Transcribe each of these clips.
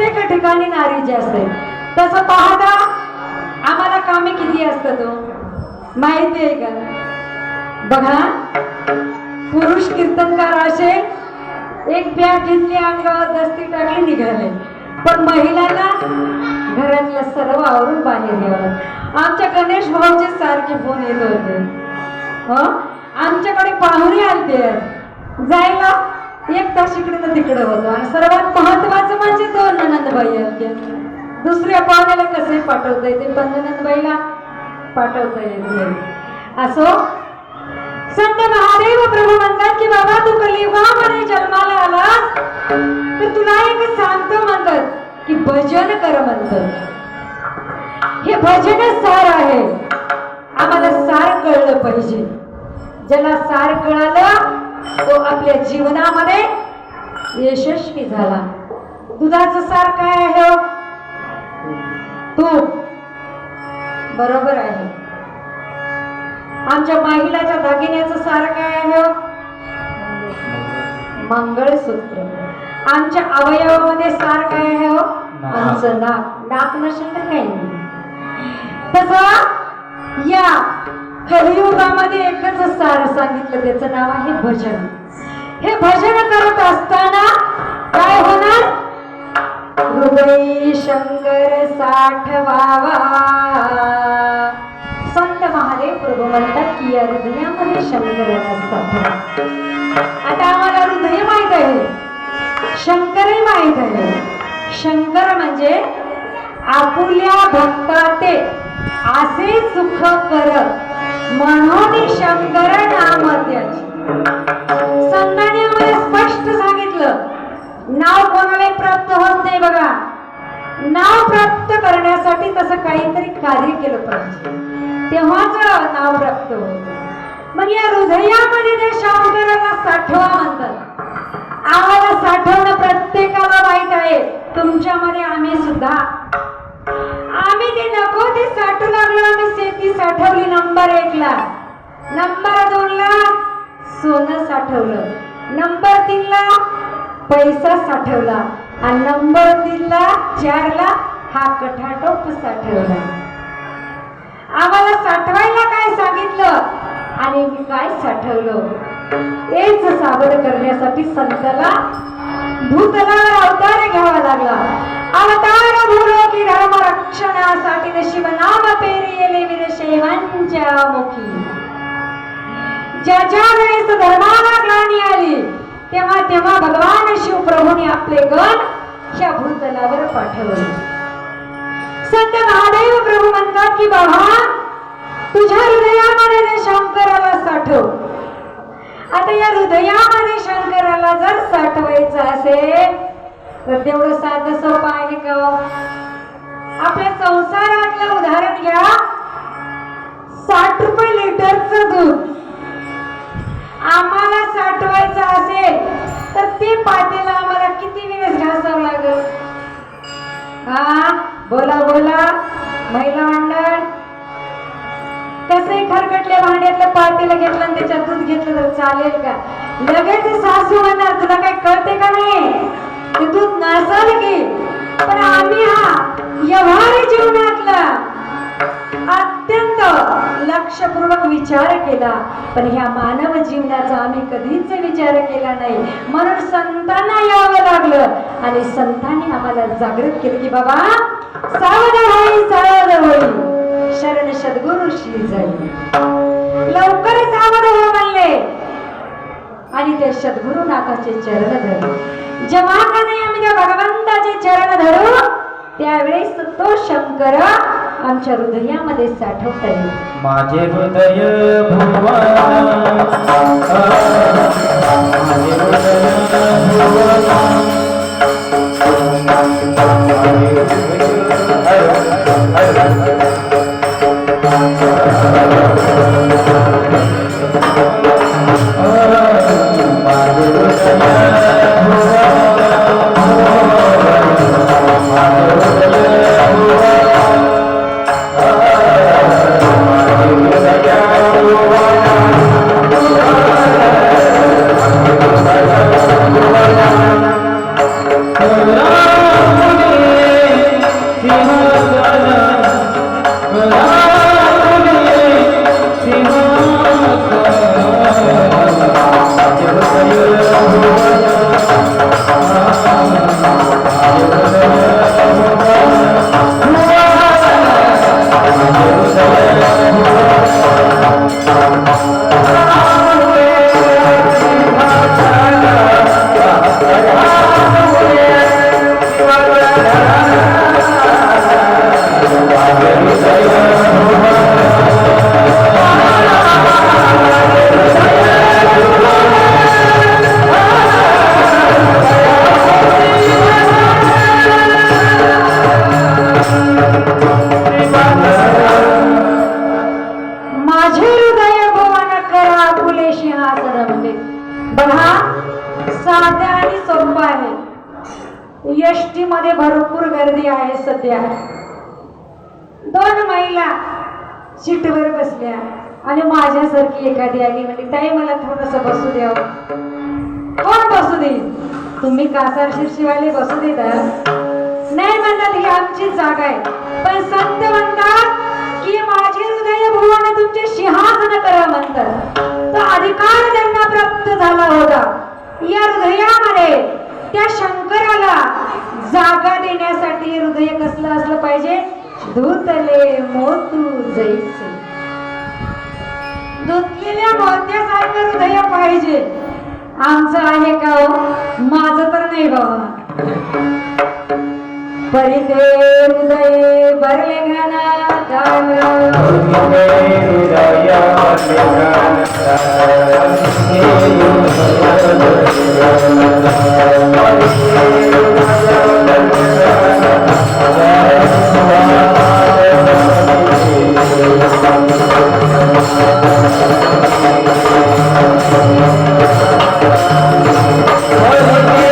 आणि नारी जी असते तसं पाहता आम्हाला कामे किती असतात हो? माहिती आहे का? बघा पुरुष कीर्तनकार असे एक बॅग घेतली अंगावर दस्ती टाकली निघाले. पण महिलांना घरातल्या सर्व आवरून बाहेर यावं आमच्या गणेश भाऊचे सारखे फोन येत होते. हं? आमच्याकडे पाहुणे आलते. जायला एक तास इकडे तर तिकडे होतो आणि सर्वात महत्वाचं म्हणजे दोन नंदबाई आहेत दुसऱ्या पाहुण्याला कसे पाठवता येते? पण नंदबाईला पाठवता येत असो संत महादेव प्रभू म्हणतात की बाबा तू कलियुगामध्ये जन्माला आला तर तुला एक सांगतो म्हणतात की भजन कर म्हणतात हे भजन सार आहे. आम्हाला सार कळलं पाहिजे. ज्याला सार कळालं तो आपल्या जीवनामध्ये यशस्वी झाला. दुधाचं सार काय आहे हो? तूप बरोबर आहे. आमच्या महिलाच्या दागिन्याचं सार काय आहे हो? मंगळसूत्र. आमच्या अवयवामध्ये सार काय आहे हो. आमचं नाक. नाक नसेल तर काही नाही. तसं या. कलियुगामध्ये एकच सार सांगितलं त्याचं नाव आहे भजन. हे भजन करत असताना काय होणार? हृदय शंकर साठवावा. संत महादेव प्रभू म्हणतात की या हृदयामध्ये शंकर साठवा. आता आम्हाला हृदय माहीत आहे. शंकरही माहीत आहे. शंकर म्हणजे आपुल्या भक्ताते असे सुख करत. म्हणून शंकर नाम त्याचे. संतांनी आम्हाला स्पष्ट सांगितलं. नाव कोणाला प्राप्त होत नाही बघा. नाव प्राप्त करण्यासाठी तसं काहीतरी कार्य केलं पाहिजे. तेव्हाच नाव प्राप्त होत. मग या हृदयामध्ये त्या शंकराला साठवा म्हणतात. आम्हाला साठवणं प्रत्येकाला माहीत आहे. तुमच्यामध्ये आम्ही सुद्धा. आम्ही ते नको ते साठू लागलो आम्ही शेती साठवली नंबर एक ला नंबर दोन ला सोनं साठवलं. नंबर तीन ला पैसा साठवला. आणि नंबर तीन ला चार ला हा कठाटोप साठवला. आम्हाला साठवायला काय सांगितलं? आणि मी काय साठवलं? एच साबड करण्यासाठी संतला भूतलावर अवतार घ्यावा लागला. अवतार भूलो की राम रक्षणासाठी नशिब नाम पेरी येले मुखी ज्या ज्या वेळेस धर्माला ग्लानी आली तेव्हा तेव्हा भगवान शिवप्रभूने आपले गण ह्या भूतलावर पाठवले. संत महादेव प्रभू म्हणतात की बाबा तुझ्या हृदयामध्ये शंकराला साठव. आता या हृदयामध्ये शंकराला जर साठवायचं असेल तर तेवढं साधं सोपं आहे का? आपल्या संसारातलं उदाहरण घ्या. साठ रुपये लिटरचं दूध. आम्हाला साठवायचं असेल तर ते पातेला आम्हाला किती दिवस घासावं लागेल? हा बोला बोला महिला मंडळ. कसंही खरकटल्या भांड्यातलं पातेलं घेतलं आणि त्याच्यात दूध घेतलं तर चालेल का? लगेच सासू म्हणणार तुला काय कळते का नाही? ते दूध नसल की. पण आम्ही हा व्यवहार जीवनातला अत्यंत लक्षपूर्वक विचार केला. पण ह्या मानव जीवनाचा आम्ही कधीच विचार केला नाही. म्हणून संतांना यावं लागलं. आणि संतांनी आम्हाला जागृत केलं की बाबा सावध होई सावध होई. शरण सद्गुरु श्री जाई लवकर सावध हो म्हणले. आणि त्या सद्गुरुनाथाचे चरण धरले. जेव्हा का नाही आम्ही त्या भगवंताचे चरण धरू त्यावेळेस तो शंकर आमच्या हृदयामध्ये साठवता येईल. माझे हृदय भुवन माझे हृदय बसल्या महिला सीटवर बसल्या. आणि माझ्यासारखी एखादी आली म्हणजे ताई मला थोडस बसू द्यावं कोण बसू देईल तुम्ही कासार शिरशिवाले बसू देता? नाही म्हणतात ही आमची जागा आहे. पण सत्य म्हणतात की माझे हृदय भुवन तुमचे सिंहासन करा म्हणतात. तो अधिकार त्यांना प्राप्त झाला होता. या हृदयामध्ये त्या शंकराला जागा देण्यासाठी हृदय कसलं असलं पाहिजे? धुतले मोतू जैसे. धुतलेल्या मोत्यासारखं हृदय पाहिजे. आमचं आहे का हो? माझं तर नाही बाबा. परिते हृदय भरले घना होय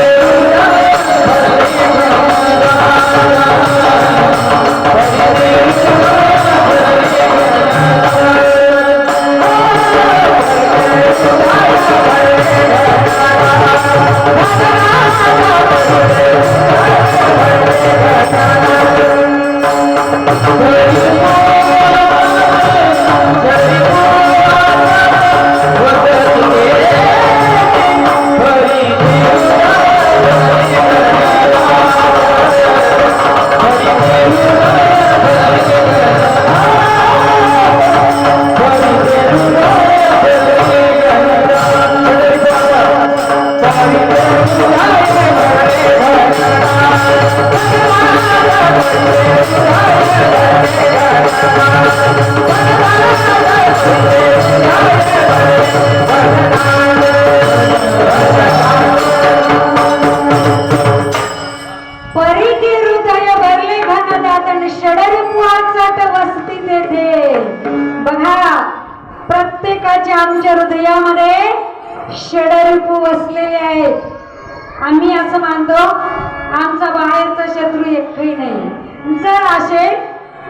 एकही नाही. जर असे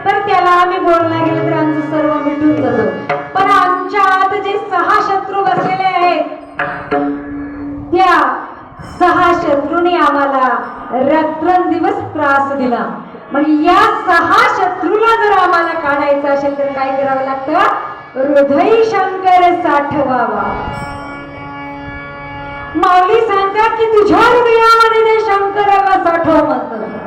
तर त्याला आम्ही बोलला गेलो तर आमचं सर्व मिटून जातो. पण आमच्या आत जे सहा शत्रू बसलेले आहेत त्या सहा शत्रूंनी आम्हाला रात्रंदिवस त्रास दिला. मग या सहा शत्रूला जर आम्हाला काढायचं असेल तर काय करावं लागतं? हृदय शंकर साठवावा. माऊली सांगतात की तुझ्या हृदयामध्ये ते शंकराला साठव म्हणतात.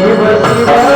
ಶಿವ ಶಿವ